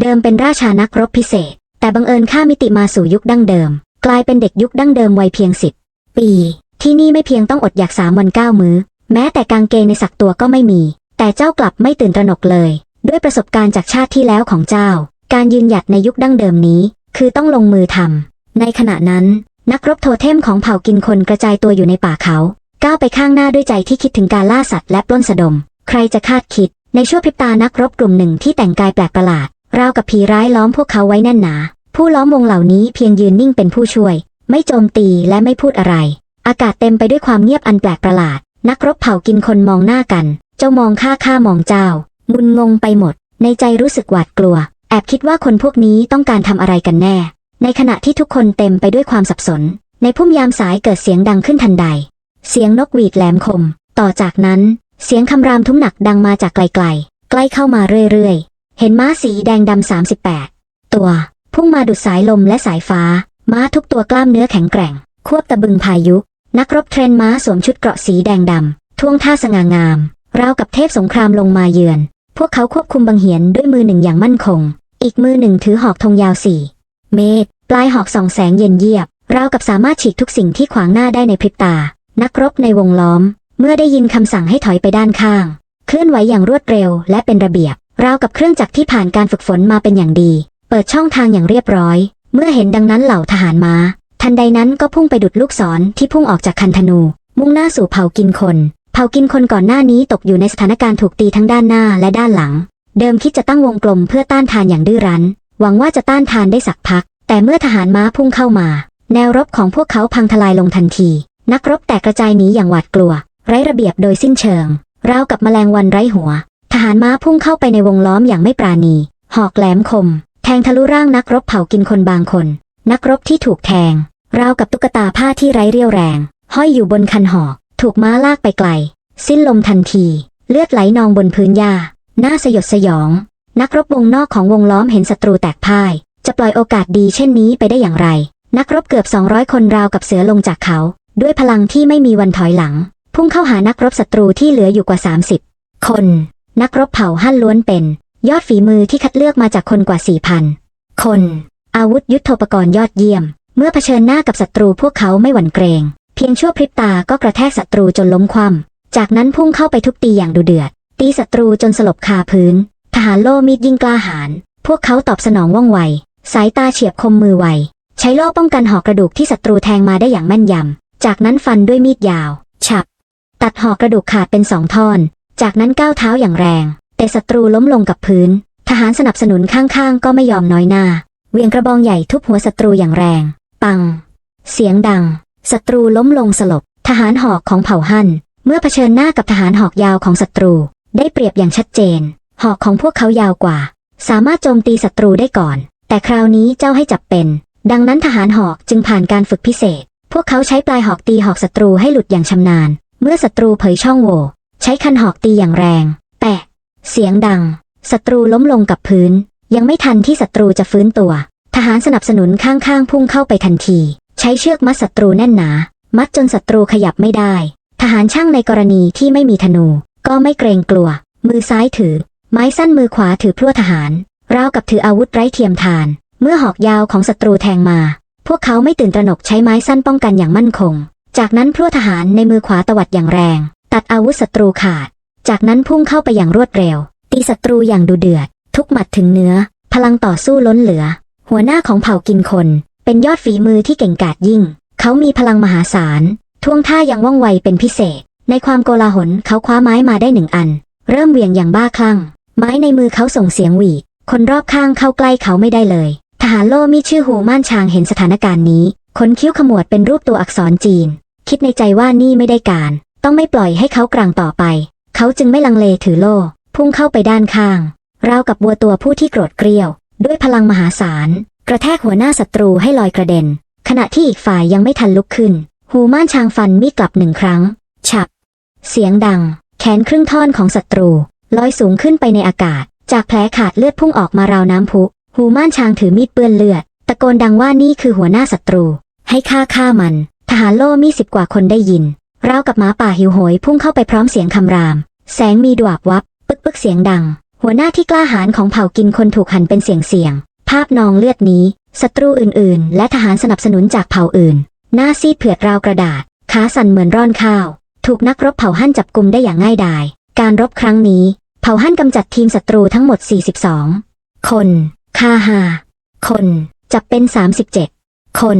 เดิมเป็นราชานักรบพิเศษ แต่บังเอิญข้ามิติมาสู่ยุคดั้งเดิม กลายเป็นเด็กยุคดั้งเดิมวัยเพียงสิบปี ที่นี่ไม่เพียงต้องอดอยากสามวันเก้ามื้อ แม้แต่กางเกงในสักตัวก็ไม่มี แต่เจ้ากลับไม่ตื่นตระหนกเลย ด้วยประสบการณ์จากชาติที่แล้วของเจ้า การยืนหยัดในยุคดั้งเดิมนี้ คือต้องลงมือทำในขณะนั้น นักรบโทเทมของเผ่ากินคนกระจายตัวอยู่ในป่าเขา ก้าวไปข้างหน้าด้วยใจที่คิดถึงการล่าสัตว์และปล้นสะดม ใครจะคาดคิด ในชั่วพริบตานักรบกลุ่มหนึ่งที่แต่งกายแปลกประหลาด ราวกับผีร้ายล้อมพวกเขาไว้แน่นหนา ผู้ล้อมวงเหล่านี้เพียงยืนนิ่งเป็นผู้ช่วย ไม่โจมตีและไม่พูดอะไร อากาศเต็มไปด้วยความเงียบอันแปลกประหลาด นักรบเผ่ากินคนมองหน้ากัน เจ้ามองข้าข้ามองเจ้า มุนงงไปหมด ในใจรู้สึกหวาดกลัว แอบคิดว่าคนพวกนี้ต้องการทำอะไรกันแน่ ในขณะที่ทุกคนเต็มไปด้วยความสับสน ในพุ่มยามสายเกิดเสียงดังขึ้นทันใด เสียงนกหวีดแหลมคม ต่อจากนั้น เสียงคำรามทุ้มหนักดังมาจากไกลๆ ใกล้เข้ามาเรื่อยๆ เห็นม้าสีแดงดำสามสิบแปดตัว พุ่งมาดุดสายลมและสายฟ้า ม้าทุกตัวกล้ามเนื้อแข็งแกร่ง ควบตะบึงพายุ นักรบเทรนม้าสวมชุดเกราะสีแดงดำท่วงท่าสง่างาม ราวกับเทพสงครามลงมาเยือน พวกเขาควบคุมบังเหียนด้วยมือหนึ่งอย่างมั่นคง อีกมือหนึ่งถือหอกธงยาวสี่เมตร ปลายหอกส่องแสงเย็นเยียบ ราวกับสามารถฉีกทุกสิ่งที่ขวางหน้าได้ในพริบตา นักรบในวงล้อม เมื่อได้ยินคำสั่งให้ถอยไปด้านข้าง เคลื่อนไหวอย่างรวดเร็วและเป็นระเบียบ ราวกับเครื่องจักรที่ผ่านการฝึกฝนมาเป็นอย่างดี เปิดช่องทางอย่างเรียบร้อย เมื่อเห็นดังนั้นเหล่าทหารม้า ทันใดนั้นก็พุ่งไปดุดลูกศรที่พุ่งออกจากคันธนู มุ่งหน้าสู่เผากินคน เผากินคนก่อนหน้านี้ตกอยู่ในสถานการณ์ถูกตีทั้งด้านหน้าและด้านหลัง เดิมคิดจะตั้งวงกลมเพื่อต้านทานอย่างดื้อรั้น หวังว่าจะต้านทานได้สักพัก แต่เมื่อทหารม้าพุ่งเข้ามา แนวรบของพวกเขาพังทลายลงทันที นักรบแตกกระจายหนีอย่างหวาดกลัว ไร้ระเบียบโดยสิ้นเชิงราวกับแมลงวันไร้หัว หารม้าพุ่งเข้าไปในวงล้อมอย่างไม่ปราณี หอกแหลมคม แทงทะลุร่างนักรบเผากินคนบางคน นักรบที่ถูกแทง ราวกับตุ๊กตาผ้าที่ไร้เรี่ยวแรง ห้อยอยู่บนคันหอก ถูกม้าลากไปไกล สิ้นลมทันที เลือดไหลนองบนพื้นหญ้า หน้าสยดสยอง นักรบวงนอกของวงล้อมเห็นศัตรูแตกพ่าย จะปล่อยโอกาสดีเช่นนี้ไปได้อย่างไร นักรบเกือบ 200 คนราวกับเสือลงจากเขา ด้วยพลังที่ไม่มีวันถอยหลัง พุ่งเข้าหานักรบศัตรูที่เหลืออยู่กว่า 30 คน นักรบเผ่าฮั่นล้วนเป็น ยอดฝีมือที่คัดเลือกมาจากคนกว่า 4,000 คน อาวุธยุทโธปกรณ์ยอดเยี่ยม เมื่อเผชิญหน้ากับศัตรูพวกเขาไม่หวั่นเกรง เพียงชั่วพริบตาก็กระแทกศัตรูจนล้มคว่ำจากนั้นพุ่งเข้าไปทุบตีอย่างดุเดือด ตีศัตรูจนสลบคาพื้น ทหารโล่มีดยิ่งกล้าหาญพวกเขาตอบสนองว่องไว สายตาเฉียบคมมือไว ใช้โล่ป้องกันหอกกระดูกที่ศัตรูแทงมาได้อย่างแม่นยำ จากนั้นฟันด้วยมีดยาว ฉับ ตัดหอกกระดูกขาดเป็นสองท่อน จากนั้นก้าวเท้าอย่างแรงแต่ศัตรูล้มลงกับพื้น ทหารสนับสนุนข้างๆ ก็ไม่ยอมน้อยหน้า เวียงกระบองใหญ่ทุบหัวศัตรูอย่างแรง ปัง เสียงดัง ศัตรูล้มลงสลบ ทหารหอกของเผ่าฮั่น เมื่อเผชิญหน้ากับทหารหอกยาวของศัตรู ได้เปรียบอย่างชัดเจน หอกของพวกเขายาวกว่า สามารถโจมตีศัตรูได้ก่อน แต่คราวนี้เจ้าให้จับเป็น ดังนั้นทหารหอกจึงผ่านการฝึกพิเศษ พวกเขาใช้ปลายหอกตีหอกศัตรูให้หลุดอย่างชำนาญ เมื่อศัตรูเผยช่องโหว่ ใช้คันหอกตีอย่างแรง แปะ เสียงดัง ศัตรูล้มลงกับพื้น ยังไม่ทันที่ศัตรูจะฟื้นตัว ทหารสนับสนุนข้างๆพุ่งเข้าไปทันที ใช้เชือกมัดศัตรูแน่นหนา มัดจนศัตรูขยับไม่ได้ ทหารช่างในกรณีที่ไม่มีธนู ก็ไม่เกรงกลัว มือซ้ายถือ ไม้สั้นมือขวาถือพลั่วทหาร ราวกับถืออาวุธไร้เทียมทาน เมื่อหอกยาวของศัตรูแทงมา พวกเขาไม่ตื่นตระหนกใช้ไม้สั้นป้องกันอย่างมั่นคง จากนั้นพลั่วทหารในมือขวาตวัดอย่างแรง ตัดอาวุธศัตรูขาด จากนั้นพุ่งเข้าไปอย่างรวดเร็ว ตีศัตรูอย่างดุเดือด ทุกหมัดถึงเนื้อ พลังต่อสู้ล้นเหลือ หัวหน้าของเผ่ากินคน เป็นยอดฝีมือที่เก่งกาจยิ่ง เขามีพลังมหาศาลท่วงท่ายังว่องไวเป็นพิเศษ ในความโกลาหลเขาคว้าไม้มาได้หนึ่งอัน เริ่มเหวี่ยงอย่างบ้าคลั่ง ไม้ในมือเขาส่งเสียงหวีดคนรอบข้างเข้าใกล้เขาไม่ได้เลย ทหารโล่มีชื่อหูม่านชางเห็นสถานการณ์นี้ขนคิ้วขมวดเป็นรูปตัวอักษรจีน คิดในใจว่านี่ไม่ได้การ ต้องไม่ปล่อยให้เขากลางต่อไป เขาจึงไม่ลังเลถือโล่ พุ่งเข้าไปด้านข้าง ราวกับวัวตัวผู้ที่โกรธเกรี้ยว ด้วยพลังมหาศาล กระแทกหัวหน้าศัตรูให้ลอยกระเด็น ขณะที่อีกฝ่ายยังไม่ทันลุกขึ้น หูม่านชางฟันมีดกลับหนึ่งครั้ง ฉับ เสียงดัง แขนครึ่งท่อนของศัตรูลอยสูงขึ้นไปในอากาศ จากแผลขาดเลือดพุ่งออกมาราวน้ำพุ หูม่านชางถือมีดเปื้อนเลือด ตะโกนดังว่านี่คือหัวหน้าศัตรู ให้ฆ่าฆ่ามัน ทหารโล่มีสิบกว่าคนได้ยิน ราวกับหมาป่าหิวโหยพุ่งเข้าไปพร้อมเสียงคำราม แสงมีดวาบวับ ปึกปึกเสียงดัง หัวหน้าที่กล้าหาญของเผ่ากินคนถูกหั่นเป็นเสียงๆภาพนองเลือดนี้ ศัตรูอื่นๆ และทหารสนับสนุนจากเผ่าอื่น หน้าซีดเผือดราวกระดาษ ขาสั่นเหมือนร่อนข้าว ถูกนักรบเผ่าฮั่นจับกลุมได้อย่างง่ายดาย การรบครั้งนี้ เผ่าฮั่นกำจัดทีมศัตรูทั้งหมด 42 คนฆ่าหาคน จับเป็น 37 คน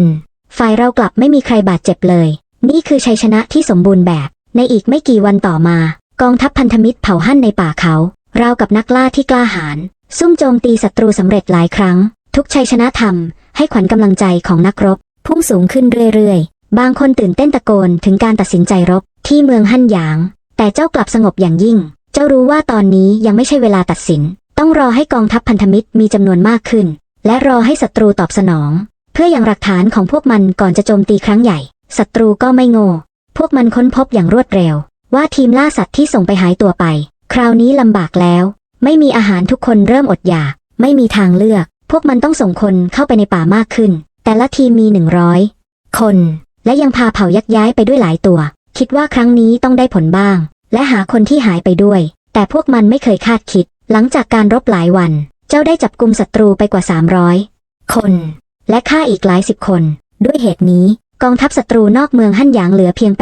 ฝ่ายเรากลับไม่มีใครบาดเจ็บเลย นี่คือชัยชนะที่สมบูรณ์แบบ ในอีกไม่กี่วันต่อมา กองทัพพันธมิตรเผาฮั่นในป่าเขา ราวกับนักล่าที่กล้าหาญซุ่มโจมตีศัตรูสำเร็จหลายครั้ง ทุกชัยชนะทำให้ขวัญกำลังใจของนักรบ พุ่งสูงขึ้นเรื่อยๆ บางคนตื่นเต้นตะโกนถึงการตัดสินใจรบที่เมืองฮั่นหยาง แต่เจ้ากลับสงบอย่างยิ่ง เจ้ารู้ว่าตอนนี้ยังไม่ใช่เวลาตัดสิน ต้องรอให้กองทัพพันธมิตรมีจำนวนมากขึ้น และรอให้ศัตรูตอบสนอง เพื่ออย่างหลักฐานของพวกมันก่อนจะโจมตีครั้งใหญ่ ศัตรูก็ไม่โง่ พวกมันค้นพบอย่างรวดเร็ว ว่าทีมล่าสัตว์ที่ส่งไปหายตัวไป คราวนี้ลำบากแล้ว ไม่มีอาหารทุกคนเริ่มอดอยาก ไม่มีทางเลือก พวกมันต้องส่งคนเข้าไปในป่ามากขึ้น แต่ละทีมมีหนึ่งร้อยคน และยังพาเผ่ายักย้ายไปด้วยหลายตัว คิดว่าครั้งนี้ต้องได้ผลบ้าง และหาคนที่หายไปด้วย แต่พวกมันไม่เคยคาดคิด หลังจากการรบหลายวัน เจ้าได้จับกลุ่มศัตรูไปกว่า 300 คน และฆ่าอีกหลายสิบคน ด้วยเหตุนี้ กองทัพศัตรูนอกเมืองฮั่นหยางเหลือเพียง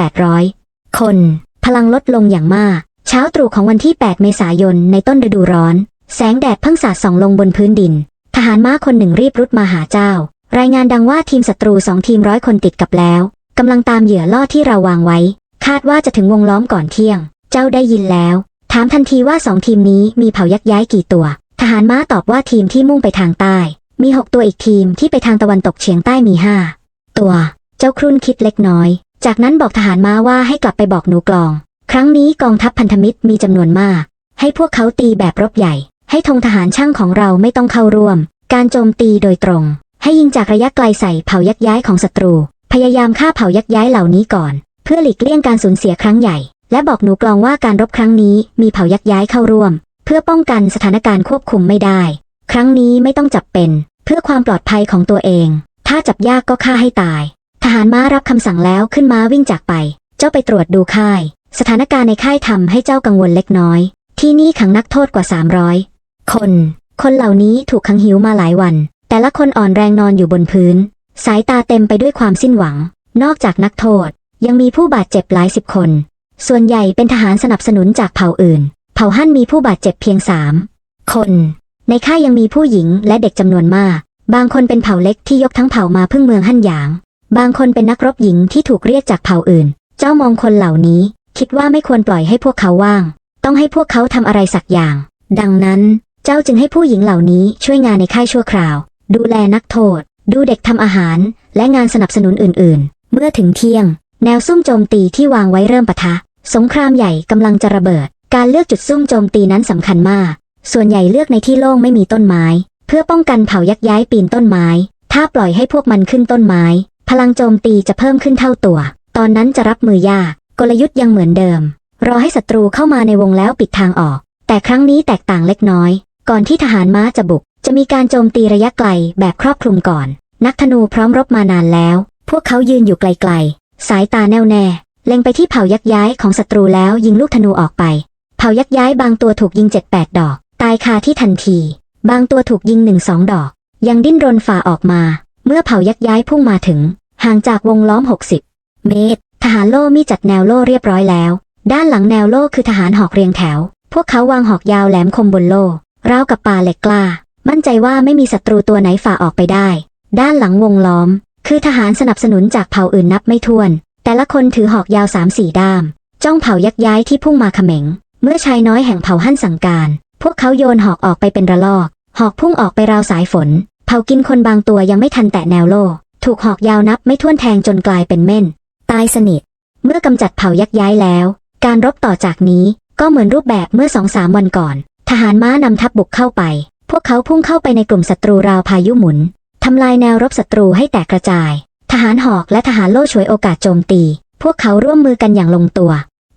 800 คน พลังลดลงอย่างมาก เช้าตรู่ของวันที่ 8 เมษายนในต้นฤดูร้อน แสงแดดเพิ่งสาดส่องลงบนพื้นดิน ทหารม้าคนหนึ่งรีบรุดมาหาเจ้า รายงานดังว่าทีมศัตรูสองทีมร้อยคนติดกับแล้วกำลังตามเหยื่อล่อที่เราวางไว้ คาดว่าจะถึงวงล้อมก่อนเที่ยง เจ้าได้ยินแล้ว ถามทันทีว่าสองทีมนี้มีเผ่ายักย้ายกี่ตัว ทหารม้าตอบว่าทีมที่มุ่งไปทางใต้ มีหกตัวอีกทีมที่ไปทางตะวันตกเฉียงใต้มีห้าตัว เจ้าครุ่นคิดเล็กน้อย จากนั้นบอกทหารม้าว่าให้กลับไปบอกหนูกลอง ครั้งนี้กองทัพพันธมิตรมีจำนวนมาก ให้พวกเขาตีแบบรบใหญ่ ให้ธงทหารช่างของเราไม่ต้องเข้าร่วม การโจมตีโดยตรง ให้ยิงจากระยะไกลใส่เผายักย้ายของศัตรู พยายามฆ่าเผายักย้ายเหล่านี้ก่อน เพื่อหลีกเลี่ยงการสูญเสียครั้งใหญ่ และบอกหนูกลองว่าการรบครั้งนี้มีเผายักย้ายเข้าร่วม เพื่อป้องกันสถานการณ์ควบคุมไม่ได้ ครั้งนี้ไม่ต้องจับเป็น เพื่อความปลอดภัยของตัวเอง ถ้าจับยากก็ฆ่าให้ตาย ทหารม้ารับคำสั่งแล้วขึ้นม้าวิ่งจากไป เจ้าไปตรวจดูค่าย สถานการณ์ในค่ายทำให้เจ้ากังวลเล็กน้อย ที่นี่ขังนักโทษกว่า 300 คน คนเหล่านี้ถูกขังหิวมาหลายวัน แต่ละคนอ่อนแรงนอนอยู่บนพื้น สายตาเต็มไปด้วยความสิ้นหวัง นอกจากนักโทษยังมีผู้บาดเจ็บหลายสิบคน ส่วนใหญ่เป็นทหารสนับสนุนจากเผ่าอื่น เผ่าฮั่นมีผู้บาดเจ็บเพียงสามคน ในค่ายยังมีผู้หญิงและเด็กจำนวนมาก บางคนเป็นเผ่าเล็กที่ยกทั้งเผ่ามาพึ่งเมืองฮั่นหยาง บางคนเป็นนักรบหญิงที่ถูกเรียกจากเผ่าอื่น เจ้ามองคนเหล่านี้ คิดว่าไม่ควรปล่อยให้พวกเขาว่าง ต้องให้พวกเขาทำอะไรสักอย่าง ดังนั้น เจ้าจึงให้ผู้หญิงเหล่านี้ช่วยงานในค่ายชั่วคราว ดูแลนักโทษ ดูเด็กทำอาหาร และงานสนับสนุนอื่น ๆ เมื่อถึงเที่ยง แนวซุ่มโจมตีที่วางไว้เริ่มปะทะ สงครามใหญ่กำลังจะระเบิด การเลือกจุดซุ่มโจมตีนั้นสำคัญมาก ส่วนใหญ่เลือกในที่โล่งไม่มีต้นไม้ เพื่อป้องกันเผายักย้ายปีนต้นไม้ ถ้าปล่อยให้พวกมันขึ้นต้นไม้ พลังโจมตีจะเพิ่มขึ้นเท่าตัว ตอนนั้นจะรับมือยากกลยุทธ์ยังเหมือนเดิม รอให้ศัตรูเข้ามาในวงแล้วปิดทางออก แต่ครั้งนี้แตกต่างเล็กน้อย ก่อนที่ทหารม้าจะบุก จะมีการโจมตีระยะไกลแบบครอบคลุมก่อน นักธนูพร้อมรบมานานแล้ว พวกเขายืนอยู่ไกลๆ สายตาแน่วแน่ เล็งไปที่เผ่ายักย้ายของศัตรูแล้วยิงลูกธนูออกไป เผ่ายักย้ายบางตัวถูกยิงเจ็ดแปดดอก ตายคาที่ทันที บางตัวถูกยิงหนึ่งสองดอก ยังดิ้นรนฝ่าออกมา เมื่อเผ่ายักย้ายพุ่งมาถึง ห่างจากวงล้อม 60 เมตร ทหารโล่มีจัดแนวโล่เรียบร้อยแล้ว ด้านหลังแนวโล่คือทหารหอกเรียงแถว พวกเขาวางหอกยาวแหลมคมบนโล่ราวกับป่าเหล็กกล้า มั่นใจว่าไม่มีศัตรูตัวไหนฝ่าออกไปได้ ด้านหลังวงล้อม คือทหารสนับสนุนจากเผ่าอื่นนับไม่ถ้วน แต่ละคนถือหอกยาวสามสี่ด้าม จ้องเผ่ายักย้ายที่พุ่งมาเขม็ง เมื่อชายน้อยแห่งเผ่าหั่นสั่งการ พวกเขาโยนหอกออกไปเป็นระลอก หอกพุ่งออกไปราวสายฝน เผ่ากินคนบางตัวยังไม่ทันแตะแนวโล่ถูกหอกยาวนับไม่ถ้วนแทงจนกลายเป็นเม่น ตายสนิท เมื่อกำจัดเผ่ายักย้ายแล้ว การรบต่อจากนี้ก็เหมือนรูปแบบเมื่อสองสามวันก่อน ทหารม้านำทัพบุกเข้าไป พวกเขาพุ่งเข้าไปในกลุ่มศัตรูราวพายุหมุนทำลายแนวรบศัตรูให้แตกกระจาย ทหารหอกและทหารโล่ฉวยโอกาสโจมตี พวกเขาร่วมมือกันอย่างลงตัว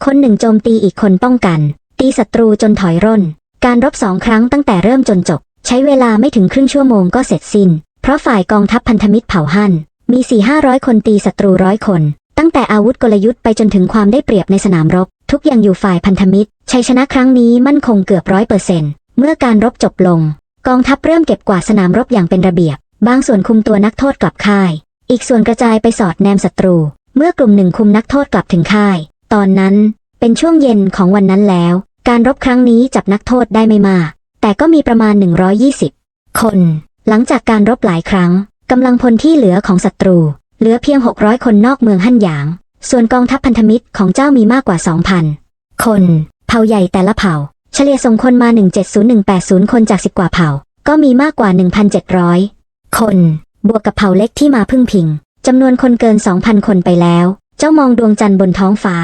คนหนึ่งโจมตีอีกคนป้องกัน ตีศัตรูจนถอยร่น การรบสองครั้งตั้งแต่เริ่มจนจบ ใช้เวลาไม่ถึงครึ่งชั่วโมงก็เสร็จสิ้น เพราะฝ่ายกองทัพพันธมิตรเผ่าฮั่นมีสี่ห้าร้อยคนตีศัตรูร้อยคน ตั้งแต่อาวุธกลยุทธ์ไปจนถึงความได้เปรียบในสนามรบ ทุกอย่างอยู่ฝ่ายพันธมิตร ชัยชนะครั้งนี้มั่นคงเกือบร้อยเปอร์เซ็นต์เมื่อการรบจบลง กองทัพเริ่มเก็บกวาดสนามรบอย่างเป็นระเบียบ บางส่วนคุมตัวนักโทษกลับค่าย อีกส่วนกระจายไปสอดแนมศัตรู เมื่อกลุ่มหนึ่งคุมนักโทษกลับถึงค่าย ตอนนั้นเป็นช่วงเย็นของวันนั้นแล้ว การรบครั้งนี้จับนักโทษได้ไม่มาก แต่ก็มีประมาณ 120 คน หลังจากการรบหลายครั้งกำลังพลที่เหลือของศัตรู เหลือเพียง 600 คนนอกเมืองฮั่นหยาง ส่วนกองทัพพันธมิตรของเจ้ามีมากกว่า 2,000 คน เผ่าใหญ่แต่ละเผ่า เฉลี่ยส่งคนมา 170180 คนจาก 10 กว่าเผ่า ก็มีมากกว่า 1,700 คน บวกกับเผ่าเล็กที่มาพึ่งพิงจำนวนคนเกิน 2,000 คนไปแล้ว เจ้ามองดวงจันทร์บนท้องฟ้า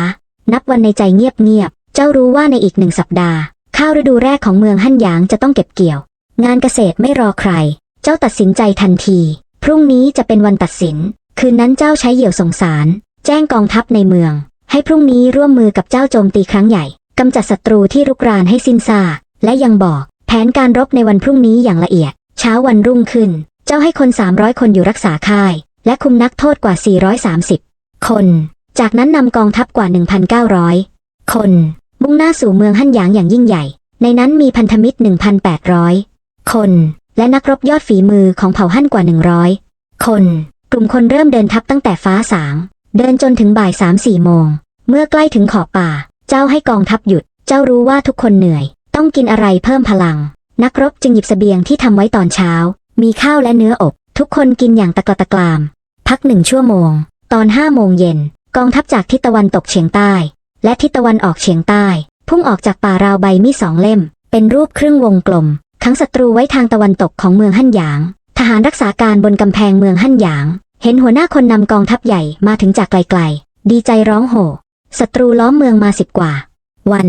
นับวันในใจเงียบๆเจ้ารู้ว่าในอีกหนึ่งสัปดาห์ ข้าวฤดูแรกของเมืองฮั่นหยางจะต้องเก็บเกี่ยว งานเกษตรไม่รอใคร เจ้าตัดสินใจทันที พรุ่งนี้จะเป็นวันตัดสิน คืนนั้นเจ้าใช้เหยี่ยวส่งสาร แจ้งกองทัพในเมือง ให้พรุ่งนี้ร่วมมือกับเจ้าโจมตีครั้งใหญ่กำจัดศัตรูที่รุกรานให้สิ้นซากและยังบอก แผนการรบในวันพรุ่งนี้อย่างละเอียด เช้าวันรุ่งขึ้น เจ้าให้คน 300 คนอยู่รักษาค่าย และคุมนักโทษกว่า 430 คน จากนั้นนำกองทัพกว่า 1,900 คน มุ่งหน้าสู่เมืองฮั่นหยางอย่างยิ่งใหญ่ ในนั้นมีพันธมิตร 1,800 คน และนักรบยอดฝีมือของเผ่าฮั่นกว่า 100 คน กลุ่มคนเริ่มเดินทัพตั้งแต่ฟ้าสาง เดินจนถึงบ่ายสามสี่โมง เมื่อใกล้ถึงขอบป่า เจ้าให้กองทัพหยุด เจ้ารู้ว่าทุกคนเหนื่อย ต้องกินอะไรเพิ่มพลัง นักรบจึงหยิบเสบียงที่ทำไว้ตอนเช้า มีข้าวและเนื้ออบ ทุกคนกินอย่างตะกละตะกราม พักหนึ่งชั่วโมง ตอนห้าโมงเย็นกองทัพจากทิศตะวันตกเฉียงใต้ และทิศตะวันออกเฉียงใต้ พุ่งออกจากป่าราวใบมีสองเล่ม เป็นรูปครึ่งวงกลมขังศัตรูไว้ทางตะวันตกของเมืองฮั่นหยาง ทหารรักษาการบนกำแพงเมืองฮั่นหยาง เห็นหัวหน้าคนนำกองทัพใหญ่มาถึงจากไกลๆ ดีใจร้องโห่ศัตรูล้อมเมืองมาสิบกว่า วัน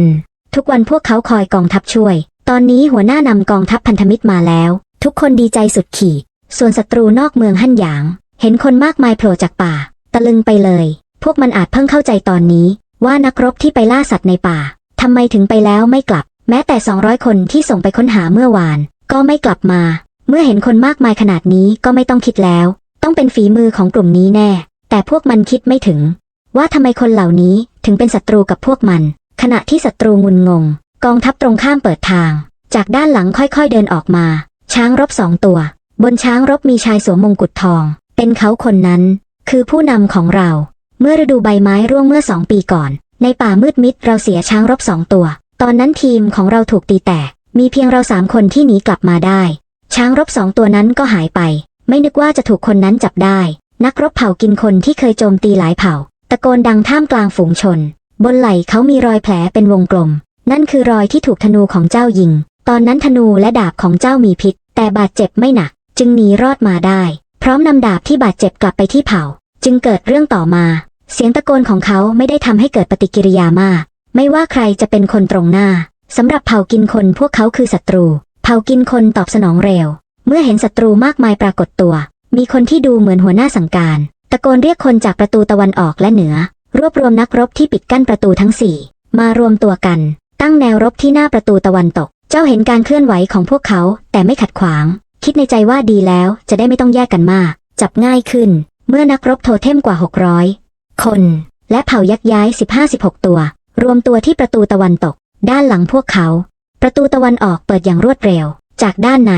ทุกวันพวกเขาคอยกองทัพช่วย ตอนนี้หัวหน้านำกองทัพพันธมิตรมาแล้ว ทุกคนดีใจสุดขีด ส่วนศัตรูนอกเมืองฮั่นหยาง เห็นคนมากมายโผล่จากป่า ตะลึงไปเลย พวกมันอาจเพิ่งเข้าใจตอนนี้ ว่านักรบที่ไปล่าสัตว์ในป่าทำไมถึงไปแล้วไม่กลับ แม้แต่ 200 คนที่ส่งไปค้นหาเมื่อวาน ก็ไม่กลับมา เมื่อเห็นคนมากมายขนาดนี้ก็ไม่ต้องคิดแล้ว ต้องเป็นฝีมือของกลุ่มนี้แน่ แต่พวกมันคิดไม่ถึง ว่าทำไมคนเหล่านี้ถึงเป็นศัตรูกับพวกมัน ขณะที่ศัตรูงุนงง กองทัพตรงข้ามเปิดทาง จากด้านหลังค่อยๆเดินออกมา ช้างรบสองตัว บนช้างรบมีชายสวมมงกุฎทอง เป็นเขาคนนั้น คือผู้นำของเรา เมื่อฤดูใบไม้ร่วงเมื่อสองปีก่อน ในป่ามืดมิดเราเสียช้างรบสองตัว ตอนนั้นทีมของเราถูกตีแตก มีเพียงเราสามคนที่หนีกลับมาได้ ช้างรบสองตัวนั้นก็หายไป ไม่นึกว่าจะถูกคนนั้นจับได้ นักรบเผ่ากินคนที่เคยโจมตีหลายเผ่า ตะโกนดังท่ามกลางฝูงชน บนไหล่เขามีรอยแผลเป็นวงกลม นั่นคือรอยที่ถูกธนูของเจ้ายิง ตอนนั้นธนูและดาบของเจ้ามีพิษ แต่บาดเจ็บไม่หนัก จึงหนีรอดมาได้ พร้อมนำดาบที่บาดเจ็บกลับไปที่เผ่า จึงเกิดเรื่องต่อมา เสียงตะโกนของเขาไม่ได้ทำให้เกิดปฏิกิริยามาก ไม่ว่าใครจะเป็นคนตรงหน้าสำหรับเผ่ากินคนพวกเขาคือศัตรู เผ่ากินคนตอบสนองเร็ว เมื่อเห็นศัตรูมากมายปรากฏตัว มีคนที่ดูเหมือนหัวหน้าสังการ ตะโกนเรียกคนจากประตูตะวันออกและเหนือ รวบรวมนักรบที่ปิดกั้นประตูทั้งสี่มารวมตัวกัน ตั้งแนวรบที่หน้าประตูตะวันตก เจ้าเห็นการเคลื่อนไหวของพวกเขาแต่ไม่ขัดขวาง คิดในใจว่าดีแล้วจะได้ไม่ต้องแยกกันมาก จับง่ายขึ้น เมื่อนักรบโทเทมกว่า 600 คน และเผ่ายักย้าย 15-16 ตัว รวมตัวที่ประตูตะวันตก ด้านหลังพวกเขา ประตูตะวันออกเปิดอย่างรวดเร็ว จากด้านใน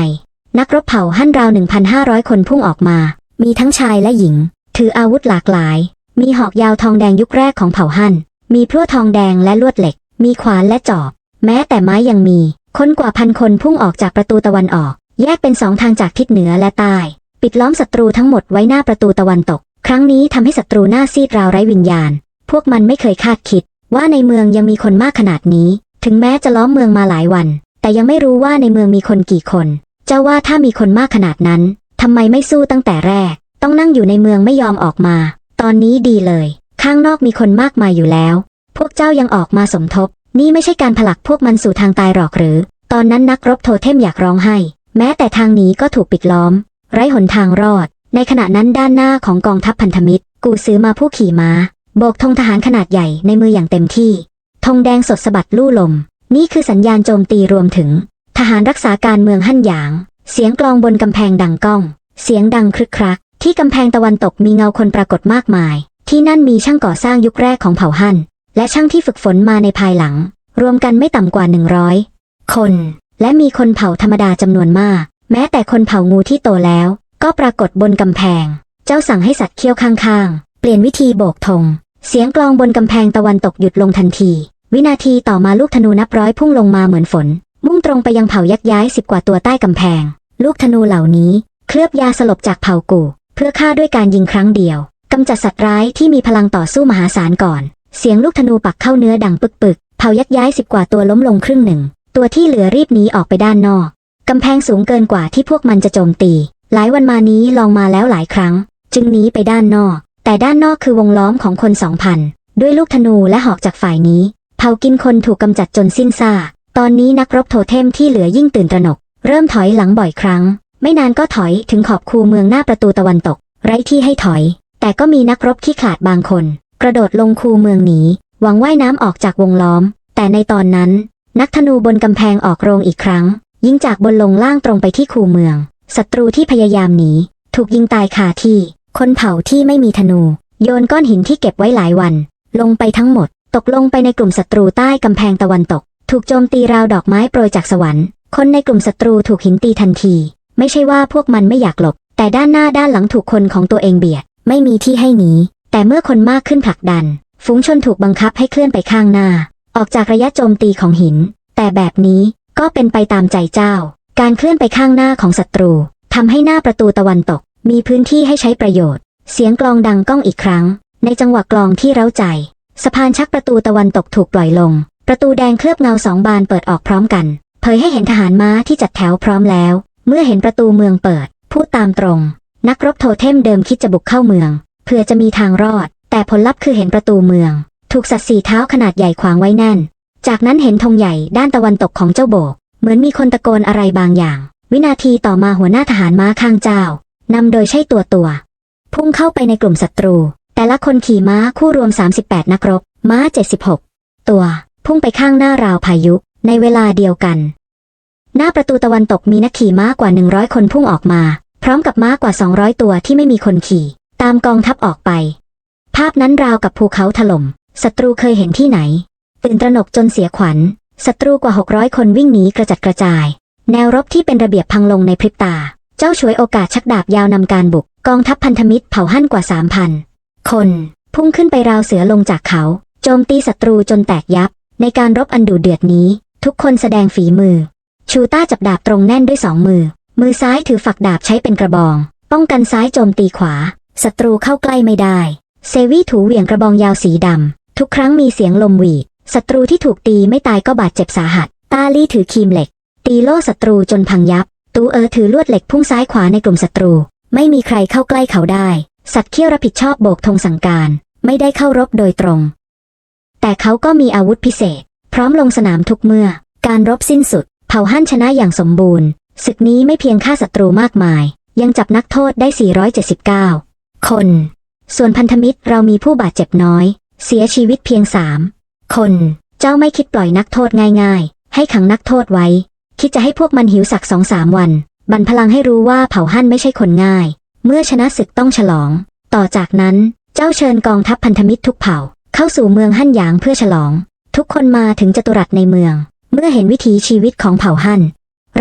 นักรบเผ่าฮั่นราว 1,500 คนพุ่งออกมา มีทั้งชายและหญิง ถืออาวุธหลากหลาย มีหอกยาวทองแดงยุคแรกของเผ่าฮั่น มีพลั่วทองแดงและลวดเหล็ก มีขวานและจอบ แม้แต่ไม้ยังมี คนกว่าพันคนพุ่งออกจากประตูตะวันออก แยกเป็นสองทางจากทิศเหนือและใต้ ปิดล้อมศัตรูทั้งหมดไว้หน้าประตูตะวันตก ครั้งนี้ทำให้ศัตรูหน้าซีดราวไร้วิญญาณ พวกมันไม่เคยคาดคิด ว่าในเมืองยังมีคนมากขนาดนี้ ถึงแม้จะล้อมเมืองมาหลายวัน แต่ยังไม่รู้ว่าในเมืองมีคนกี่คนเจ้าว่าถ้ามีคนมากขนาดนั้นทำไมไม่สู้ตั้งแต่แรก ต้องนั่งอยู่ในเมืองไม่ยอมออกมา ตอนนี้ดีเลย ข้างนอกมีคนมากมายอยู่แล้ว พวกเจ้ายังออกมาสมทบ นี่ไม่ใช่การผลักพวกมันสู่ทางตายหรอกหรือ ตอนนั้นนักรบโทเทมอยากร้องไห้ แม้แต่ทางหนี้ก็ถูกปิดล้อม ไร้หนทางรอด ในขณะนั้นด้านหน้าของกองทัพพันธมิตร กูซื้อมาผู้ขี่ม้า โบกธงทหารขนาดใหญ่ในมืออย่างเต็มที่ธงแดงสดสะบัดลู่ลม นี่คือสัญญาณโจมตีรวมถึง ทหารรักษาการเมืองฮั่นหยาง เสียงกลองบนกำแพงดังก้อง เสียงดังครึกครัก ที่กำแพงตะวันตกมีเงาคนปรากฏมากมาย ที่นั่นมีช่างก่อสร้างยุคแรกของเผ่าฮั่นและช่างที่ฝึกฝนมาในภายหลัง รวมกันไม่ต่ำกว่า 100 คน และมีคนเผ่าธรรมดาจำนวนมาก แม้แต่คนเผ่างูที่โตแล้ว ก็ปรากฏบนกำแพง เจ้าสั่งให้สัตว์เคี้ยวข้างๆ เปลี่ยนวิธีโบกธง เสียงกลองบนกำแพงตะวันตกหยุดลงทันที วินาทีต่อมาลูกธนูนับร้อยพุ่งลงมาเหมือนฝน มุ่งตรงไปยังเผ่ายักย้ายสิบกว่าตัวใต้กำแพง ลูกธนูเหล่านี้ เคลือบยาสลบจากเผากูเพื่อฆ่าด้วยการยิงครั้งเดียวกำจัดสัตว์ร้ายที่มีพลังต่อสู้มหาศาลก่อน เสียงลูกธนูปักเข้าเนื้อดังปึกๆเผ่ายักย้ายสิบกว่าตัวล้มลงครึ่งหนึ่ง ตัวที่เหลือรีบหนีออกไปด้านนอก กำแพงสูงเกินกว่าที่พวกมันจะโจมตี หลายวันมานี้ลองมาแล้วหลายครั้ง จึงหนีไปด้านนอก แต่ด้านนอกคือวงล้อมของคนสองพันด้วยลูกธนูและหอกจากฝ่ายนี้ เผากินคนถูกกำจัดจนสิ้นซากตอนนี้นักรบโทเทมที่เหลือยิ่งตื่นตระหนก เริ่มถอยหลังบ่อยครั้ง ไม่นานก็ถอยถึงขอบคูเมืองหน้าประตูตะวันตก ไร้ที่ให้ถอย แต่ก็มีนักรบขี้ขาดบางคน กระโดดลงคูเมืองหนีหวังว่ายน้ำออกจากวงล้อม แต่ในตอนนั้น นักธนูบนกำแพงออกโรงอีกครั้ง ยิงจากบนลงล่างตรงไปที่คูเมือง ศัตรูที่พยายามหนีถูกยิงตายคาที่ คนเผ่าที่ไม่มีธนู โยนก้อนหินที่เก็บไว้หลายวัน ลงไปทั้งหมด ตกลงไปในกลุ่มศัตรูใต้กำแพงตะวันตก ถูกโจมตีราวดอกไม้โปรยจากสวรรค์ คนในกลุ่มศัตรูถูกหินตีทันที ไม่ใช่ว่าพวกมันไม่อยากหลบ แต่ด้านหน้าด้านหลังถูกคนของตัวเองเบียด ไม่มีที่ให้หนีแต่เมื่อคนมากขึ้นผลักดัน ฝูงชนถูกบังคับให้เคลื่อนไปข้างหน้า ออกจากระยะโจมตีของหิน แต่แบบนี้ ก็เป็นไปตามใจเจ้า การเคลื่อนไปข้างหน้าของศัตรูทำให้หน้าประตูตะวันตก มีพื้นที่ให้ใช้ประโยชน์ เสียงกลองดังก้องอีกครั้ง ในจังหวะกลองที่เร้าใจ สะพานชักประตูตะวันตกถูกปล่อยลง ประตูแดงเคลือบเงาสองบานเปิดออกพร้อมกัน เผยให้เห็นทหารม้าที่จัดแถวพร้อมแล้ว เมื่อเห็นประตูเมืองเปิด พูดตามตรง นักรบโทเทมเดิมคิดจะบุกเข้าเมือง เพื่อจะมีทางรอด แต่ผลลัพธ์คือเห็นประตูเมือง ถูกสัตว์สี่เท้าขนาดใหญ่ขวางไว้แน่น จากนั้นเห็นธงใหญ่ด้านตะวันตกของเจ้าโบก เหมือนมีคนตะโกนอะไรบางอย่าง วินาทีต่อมาหัวหน้าทหารม้าข้างเจ้านำโดยใช่ตัวตัว พุ่งเข้าไปในกลุ่มศัตรู แต่ละคนขี่ม้าคู่รวม 38 นักรบ ม้า 76 ตัว พุ่งไปข้างหน้าราวพายุ ในเวลาเดียวกัน หน้าประตูตะวันตกมีนักขี่ม้ากว่า 100 คนพุ่งออกมา พร้อมกับม้ากว่า 200 ตัวที่ไม่มีคนขี่ ตามกองทัพออกไป ภาพนั้นราวกับภูเขาถล่มศัตรูเคยเห็นที่ไหน ตื่นตระหนกจนเสียขวัญศัตรูกว่า 600 คนวิ่งหนีกระจัดกระจาย แนวรบที่เป็นระเบียบพังลงในพริบตา เจ้าฉวยโอกาสชักดาบยาวนำการบุก กองทัพพันธมิตรเผาหั่นกว่า 3,000 คน พุ่งขึ้นไปราวเสือลงจากเขา โจมตีศัตรูจนแตกยับ ในการรบอันดุเดือดนี้ ทุกคนแสดงฝีมือ ชูต้าจับดาบตรงแน่นด้วยสองมือ มือซ้ายถือฝักดาบใช้เป็นกระบอง ป้องกันซ้ายโจมตีขวา ศัตรูเข้าใกล้ไม่ได้ เซวี่ถูเหวี่ยงกระบองยาวสีดำทุกครั้งมีเสียงลมหวีด ศัตรูที่ถูกตีไม่ตายก็บาดเจ็บสาหัส ตาลี่ถือคีมเหล็ก ตีโล่ศัตรูจนพังยับ ตูเออถือลวดเหล็กพุ่งซ้ายขวาในกลุ่มศัตรู ไม่มีใครเข้าใกล้เขาได้ สัตว์เขี้ยวรับผิดชอบโบกธงสั่งการ ไม่ได้เข้ารบโดยตรง แต่เขาก็มีอาวุธพิเศษ พร้อมลงสนามทุกเมื่อ การรบสิ้นสุด เผ่าฮั่นชนะอย่างสมบูรณ์ ศึกนี้ไม่เพียงฆ่าศัตรูมากมาย ยังจับนักโทษได้ 479 คน ส่วนพันธมิตรเรามีผู้บาดเจ็บน้อย เสียชีวิตเพียงสาม คน เจ้าไม่คิดปล่อยนักโทษง่ายๆ ให้ขังนักโทษไว้ คิดจะให้พวกมันหิวสักสองสามวัน บันพลังให้รู้ว่าเผ่าฮั่นไม่ใช่คนง่าย เมื่อชนะศึกต้องฉลอง ต่อจากนั้นเจ้าเชิญกองทัพพันธมิตรทุกเผ่า เข้าสู่เมืองฮั่นหยางเพื่อฉลอง ทุกคนมาถึงจตุรัสในเมือง เมื่อเห็นวิถีชีวิตของเผ่าฮั่น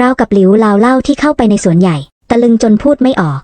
ราวกับหลิวลาวเล่าที่เข้าไปในสวนใหญ่ ตะลึงจนพูดไม่ออก